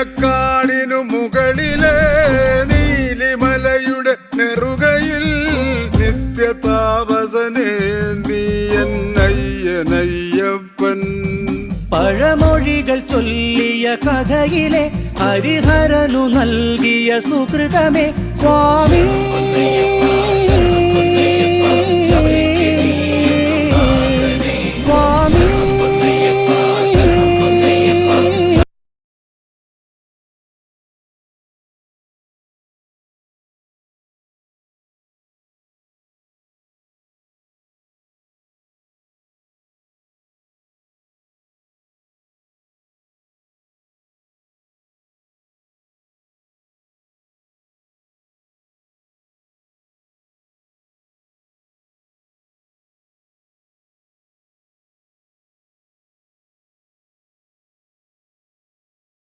നീലക്കാടിനു മുകളിലെ നീലിമലയുടെ നെറുകയിൽ നിത്യതാപസനേ നീ എന്നയ്യനയ്യപ്പൻ പഴമൊഴികൾ ചൊല്ലിയ കഥയിലെ ഹരിഹരനു നൽകിയ സുഹൃതമേ സ്വാമി.